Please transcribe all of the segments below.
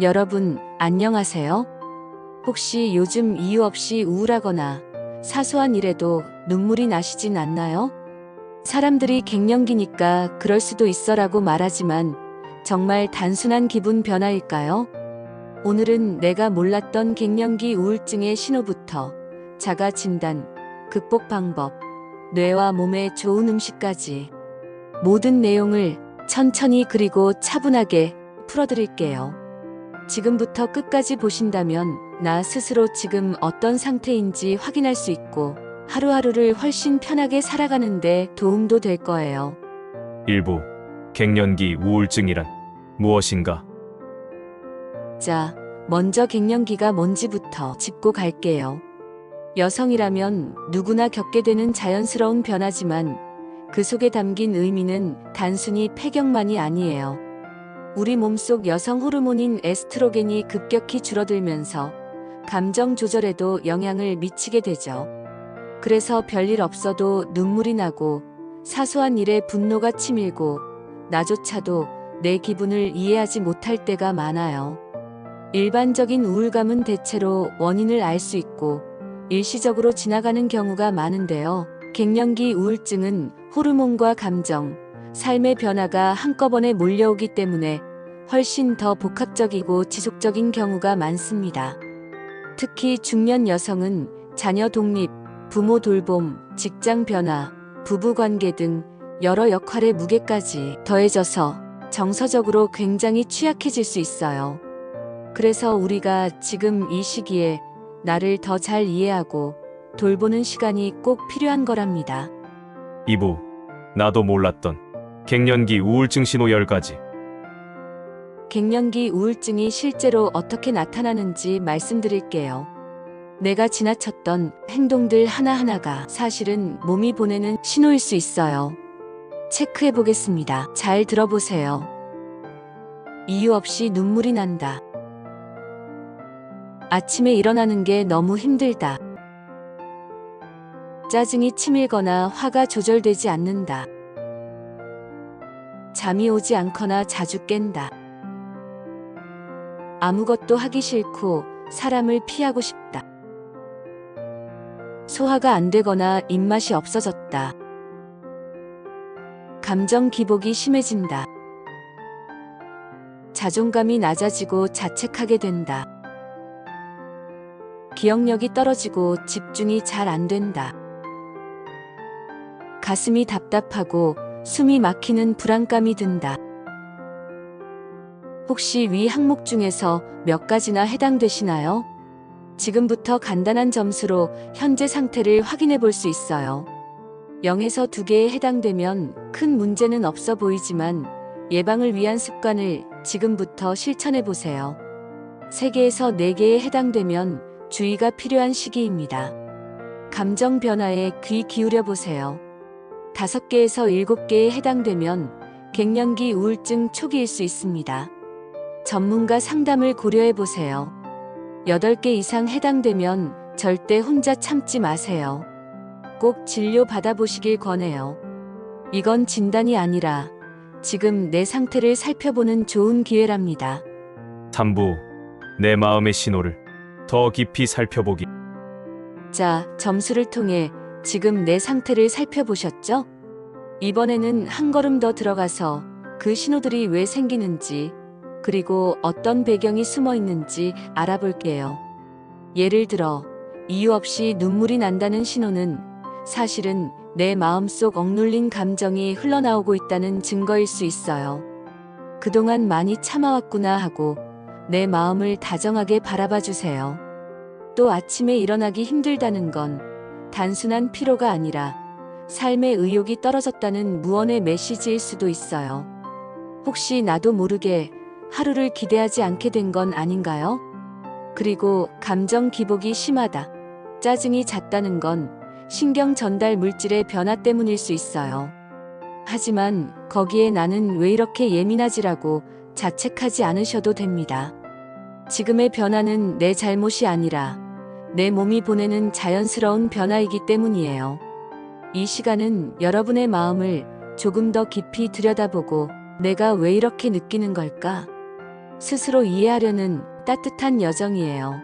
여러분, 안녕하세요? 혹시 요즘 이유 없이 우울하거나 사소한 일에도 눈물이 나시진 않나요? 사람들이 갱년기니까 그럴 수도 있어라고 말하지만 정말 단순한 기분 변화일까요? 오늘은 내가 몰랐던 갱년기 우울증의 신호부터 자가 진단, 극복 방법, 뇌와 몸에 좋은 음식까지 모든 내용을 천천히 그리고 차분하게 풀어드릴게요. 지금부터 끝까지 보신다면 나 스스로 지금 어떤 상태인지 확인할 수 있고 하루하루를 훨씬 편하게 살아가는데 도움도 될 거예요. 일부 갱년기 우울증이란 무엇인가? 자, 먼저 갱년기가 뭔지부터 짚고 갈게요. 여성이라면 누구나 겪게 되는 자연스러운 변화지만 그 속에 담긴 의미는 단순히 폐경만이 아니에요. 우리 몸속 여성 호르몬인 에스트로겐이 급격히 줄어들면서 감정 조절에도 영향을 미치게 되죠. 그래서 별일 없어도 눈물이 나고 사소한 일에 분노가 치밀고 나조차도 내 기분을 이해하지 못할 때가 많아요. 일반적인 우울감은 대체로 원인을 알 수 있고 일시적으로 지나가는 경우가 많은데요. 갱년기 우울증은 호르몬과 감정, 삶의 변화가 한꺼번에 몰려오기 때문에 훨씬 더 복합적이고 지속적인 경우가 많습니다. 특히 중년 여성은 자녀 독립, 부모 돌봄, 직장 변화, 부부 관계 등 여러 역할의 무게까지 더해져서 정서적으로 굉장히 취약해질 수 있어요. 그래서 우리가 지금 이 시기에 나를 더 잘 이해하고 돌보는 시간이 꼭 필요한 거랍니다. 2부 나도 몰랐던 갱년기 우울증 신호 10가지 갱년기 우울증이 실제로 어떻게 나타나는지 말씀드릴게요. 내가 지나쳤던 행동들 하나하나가 사실은 몸이 보내는 신호일 수 있어요. 체크해 보겠습니다. 잘 들어보세요. 이유 없이 눈물이 난다. 아침에 일어나는 게 너무 힘들다. 짜증이 치밀거나 화가 조절되지 않는다. 잠이 오지 않거나 자주 깬다. 아무것도 하기 싫고 사람을 피하고 싶다. 소화가 안 되거나 입맛이 없어졌다. 감정 기복이 심해진다. 자존감이 낮아지고 자책하게 된다. 기억력이 떨어지고 집중이 잘 안 된다. 가슴이 답답하고 숨이 막히는 불안감이 든다. 혹시 위 항목 중에서 몇 가지나 해당되시나요? 지금부터 간단한 점수로 현재 상태를 확인해 볼 수 있어요. 0에서 2개에 해당되면 큰 문제는 없어 보이지만 예방을 위한 습관을 지금부터 실천해 보세요. 3개에서 4개에 해당되면 주의가 필요한 시기입니다. 감정 변화에 귀 기울여 보세요. 5개에서 7개에 해당되면 갱년기 우울증 초기일 수 있습니다. 전문가 상담을 고려해 보세요. 8개 이상 해당되면 절대 혼자 참지 마세요. 꼭 진료 받아보시길 권해요. 이건 진단이 아니라 지금 내 상태를 살펴보는 좋은 기회랍니다. 3부 내 마음의 신호를 더 깊이 살펴보기 자, 점수를 통해 지금 내 상태를 살펴보셨죠? 이번에는 한 걸음 더 들어가서 그 신호들이 왜 생기는지, 그리고 어떤 배경이 숨어 있는지 알아볼게요. 예를 들어, 이유 없이 눈물이 난다는 신호는 사실은 내 마음속 억눌린 감정이 흘러나오고 있다는 증거일 수 있어요. 그동안 많이 참아왔구나 하고 내 마음을 다정하게 바라봐 주세요. 또 아침에 일어나기 힘들다는 건 단순한 피로가 아니라 삶의 의욕이 떨어졌다는 무언의 메시지일 수도 있어요. 혹시 나도 모르게 하루를 기대하지 않게 된 건 아닌가요? 그리고 감정 기복이 심하다. 짜증이 잦다는 건 신경 전달 물질의 변화 때문일 수 있어요. 하지만 거기에 나는 왜 이렇게 예민하지라고 자책하지 않으셔도 됩니다. 지금의 변화는 내 잘못이 아니라 내 몸이 보내는 자연스러운 변화이기 때문이에요. 이 시간은 여러분의 마음을 조금 더 깊이 들여다보고 내가 왜 이렇게 느끼는 걸까? 스스로 이해하려는 따뜻한 여정이에요.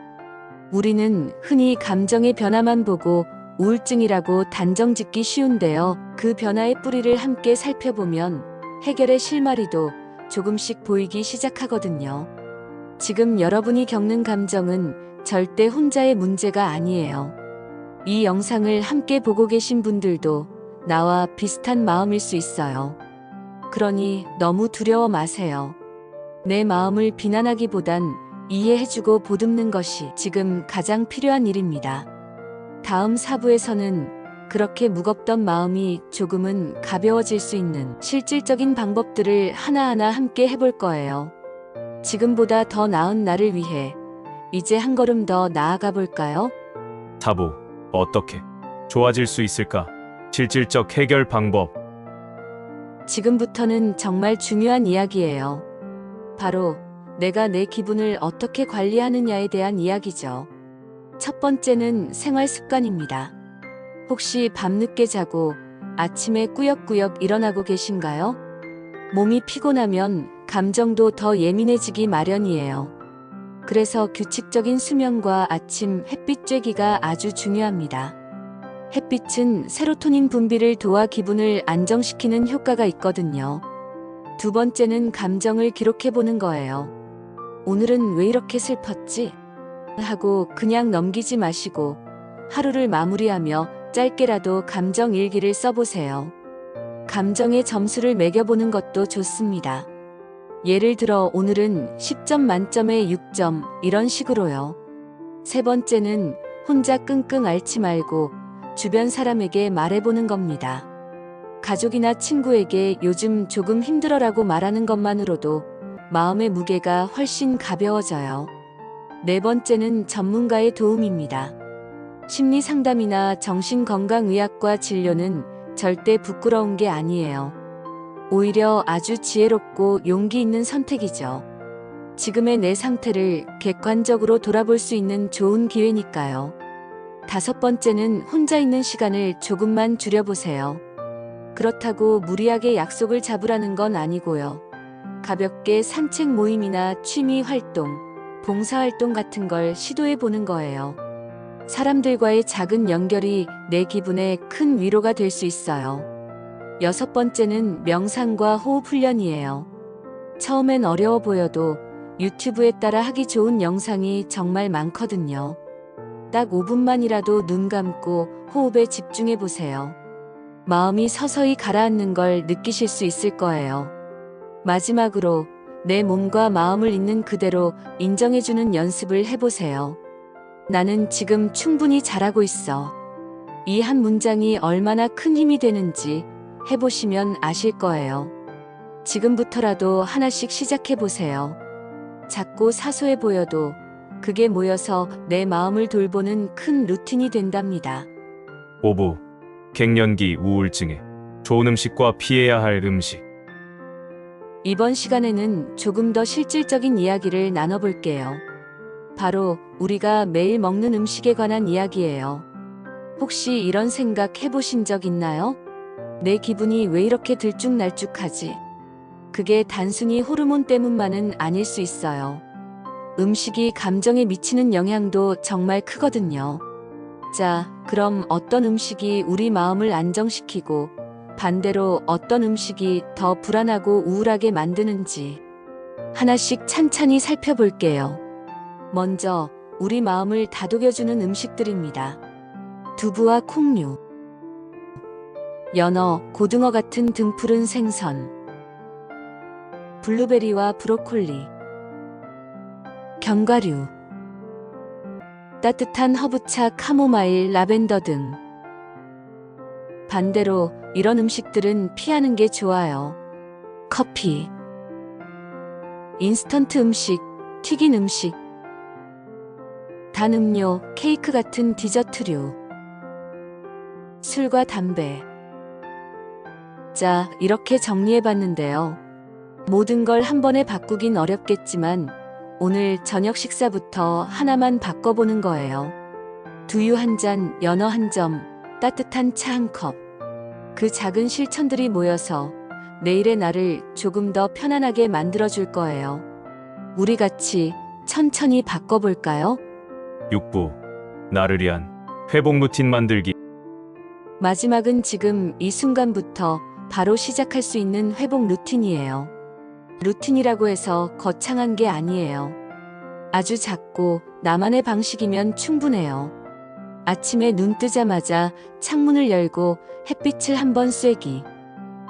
우리는 흔히 감정의 변화만 보고 우울증이라고 단정 짓기 쉬운데요. 그 변화의 뿌리를 함께 살펴보면 해결의 실마리도 조금씩 보이기 시작하거든요. 지금 여러분이 겪는 감정은 절대 혼자의 문제가 아니에요. 이 영상을 함께 보고 계신 분들도 나와 비슷한 마음일 수 있어요. 그러니 너무 두려워 마세요. 내 마음을 비난하기보단 이해해주고 보듬는 것이 지금 가장 필요한 일입니다. 다음 사부에서는 그렇게 무겁던 마음이 조금은 가벼워질 수 있는 실질적인 방법들을 하나하나 함께 해볼 거예요. 지금보다 더 나은 나를 위해 이제 한 걸음 더 나아가 볼까요? 사부, 어떻게 좋아질 수 있을까? 실질적 해결 방법. 지금부터는 정말 중요한 이야기예요. 바로 내가 내 기분을 어떻게 관리하느냐에 대한 이야기죠. 첫 번째는 생활 습관입니다. 혹시 밤늦게 자고 아침에 꾸역꾸역 일어나고 계신가요? 몸이 피곤하면 감정도 더 예민해지기 마련이에요. 그래서 규칙적인 수면과 아침 햇빛 쬐기가 아주 중요합니다. 햇빛은 세로토닌 분비를 도와 기분을 안정시키는 효과가 있거든요. 두 번째는 감정을 기록해 보는 거예요. 오늘은 왜 이렇게 슬펐지? 하고 그냥 넘기지 마시고 하루를 마무리하며 짧게라도 감정 일기를 써보세요. 감정의 점수를 매겨보는 것도 좋습니다. 예를 들어 오늘은 10점 만점에 6점 이런 식으로요. 세 번째는 혼자 끙끙 앓지 말고 주변 사람에게 말해보는 겁니다. 가족이나 친구에게 요즘 조금 힘들어라고 말하는 것만으로도 마음의 무게가 훨씬 가벼워져요. 네 번째는 전문가의 도움입니다. 심리 상담이나 정신건강의학과 진료는 절대 부끄러운 게 아니에요. 오히려 아주 지혜롭고 용기 있는 선택이죠. 지금의 내 상태를 객관적으로 돌아볼 수 있는 좋은 기회니까요. 다섯 번째는 혼자 있는 시간을 조금만 줄여보세요. 그렇다고 무리하게 약속을 잡으라는 건 아니고요. 가볍게 산책 모임이나 취미 활동, 봉사활동 같은 걸 시도해 보는 거예요. 사람들과의 작은 연결이 내 기분에 큰 위로가 될 수 있어요. 여섯 번째는 명상과 호흡 훈련이에요. 처음엔 어려워 보여도 유튜브에 따라 하기 좋은 영상이 정말 많거든요. 딱 5분만이라도 눈 감고 호흡에 집중해 보세요. 마음이 서서히 가라앉는 걸 느끼실 수 있을 거예요. 마지막으로 내 몸과 마음을 있는 그대로 인정해주는 연습을 해보세요. 나는 지금 충분히 잘하고 있어. 이 한 문장이 얼마나 큰 힘이 되는지 해보시면 아실 거예요. 지금부터라도 하나씩 시작해보세요. 작고 사소해 보여도 그게 모여서 내 마음을 돌보는 큰 루틴이 된답니다. 5부. 갱년기 우울증에 좋은 음식과 피해야 할 음식. 이번 시간에는 조금 더 실질적인 이야기를 나눠볼게요. 바로 우리가 매일 먹는 음식에 관한 이야기예요. 혹시 이런 생각 해보신 적 있나요? 내 기분이 왜 이렇게 들쭉날쭉하지? 그게 단순히 호르몬 때문만은 아닐 수 있어요. 음식이 감정에 미치는 영향도 정말 크거든요. 자, 그럼 어떤 음식이 우리 마음을 안정시키고 반대로 어떤 음식이 더 불안하고 우울하게 만드는지 하나씩 찬찬히 살펴볼게요. 먼저 우리 마음을 다독여주는 음식들입니다. 두부와 콩류, 연어, 고등어 같은 등푸른 생선, 블루베리와 브로콜리, 견과류, 따뜻한 허브차, 카모마일, 라벤더 등. 반대로 이런 음식들은 피하는 게 좋아요. 커피, 인스턴트 음식, 튀긴 음식, 단 음료, 케이크 같은 디저트류, 술과 담배. 자, 이렇게 정리해 봤는데요. 모든 걸 한 번에 바꾸긴 어렵겠지만 오늘 저녁 식사부터 하나만 바꿔보는 거예요. 두유 한 잔, 연어 한 점, 따뜻한 차 한 컵. 그 작은 실천들이 모여서 내일의 나를 조금 더 편안하게 만들어줄 거예요. 우리 같이 천천히 바꿔볼까요? 6부 나를 위한 회복 루틴 만들기 마지막은 지금 이 순간부터 바로 시작할 수 있는 회복 루틴이에요. 루틴이라고 해서 거창한 게 아니에요. 아주 작고 나만의 방식이면 충분해요. 아침에 눈 뜨자마자 창문을 열고 햇빛을 한번 쐬기.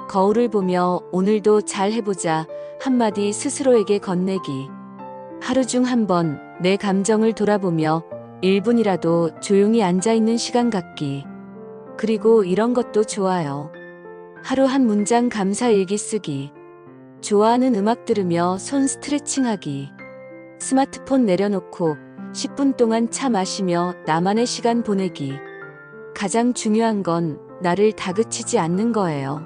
거울을 보며 오늘도 잘 해보자 한마디 스스로에게 건네기. 하루 중 한 번 내 감정을 돌아보며 1분이라도 조용히 앉아있는 시간 갖기. 그리고 이런 것도 좋아요. 하루 한 문장 감사 일기 쓰기. 좋아하는 음악 들으며 손 스트레칭 하기. 스마트폰 내려놓고 10분 동안 차 마시며 나만의 시간 보내기. 가장 중요한 건 나를 다그치지 않는 거예요.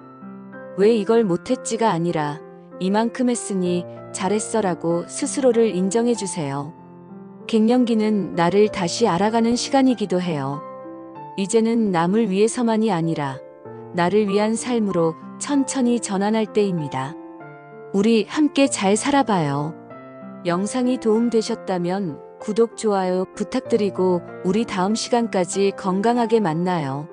왜 이걸 못했지가 아니라 이만큼 했으니 잘했어라고 스스로를 인정해 주세요. 갱년기는 나를 다시 알아가는 시간이기도 해요. 이제는 남을 위해서만이 아니라 나를 위한 삶으로 천천히 전환할 때입니다. 우리 함께 잘 살아봐요. 영상이 도움되셨다면 구독, 좋아요 부탁드리고 우리 다음 시간까지 건강하게 만나요.